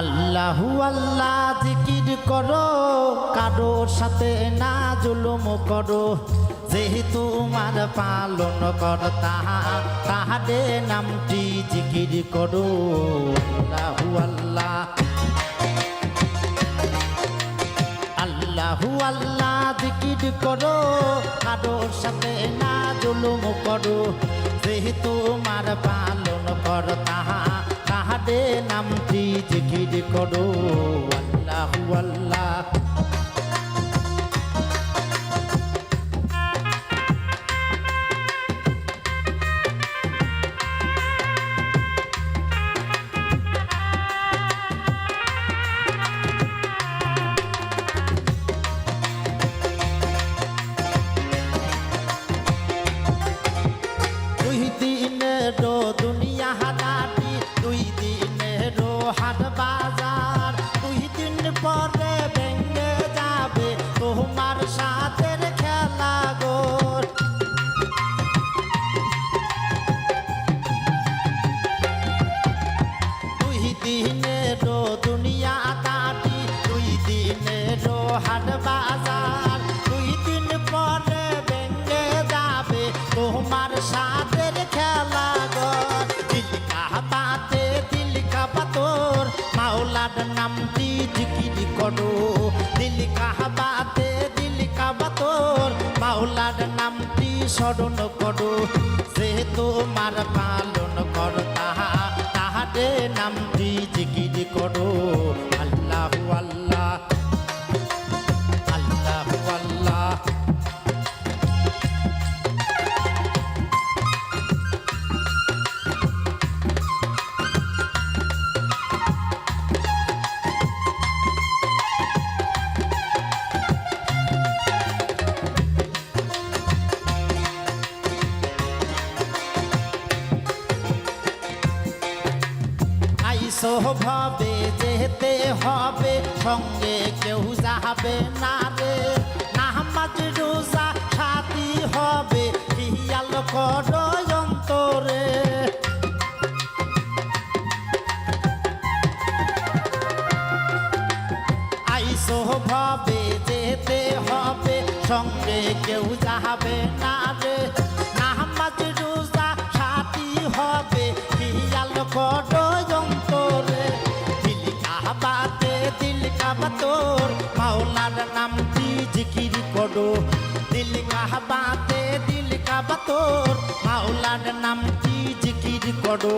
আল্লাহু আল্লাহ জিকির করো, কারোর সাথে না জুলুম করো। যেহেতু মার পালন কর্তা তাহারে নামটি জিকির করো। আল্লাহু আল্লাহ। আল্লাহু আল্লাহ জিকির করো, কারোর সাথে না জুলুম করো। যেহেতু মার পালন কর তাহা নামটি জিকির করো আল্লাহু আল্লাহ। দিনের হাট জিকির করো দিল কাবাতে দিল কাবাতর। মাওলার নামটি স্মরণ করো সে তোমার পালন আইসো ভাবে যেতে হবে, সঙ্গে কেউ যাবে না রে। নামাজ, রোজা, সাথী হবে, খেয়াল করো অন্তরে। ভাবে যেতে হবে, সঙ্গে কেউ যাবে না রে। দিল কাবাতোর মাওলার নামটি জিকির করো?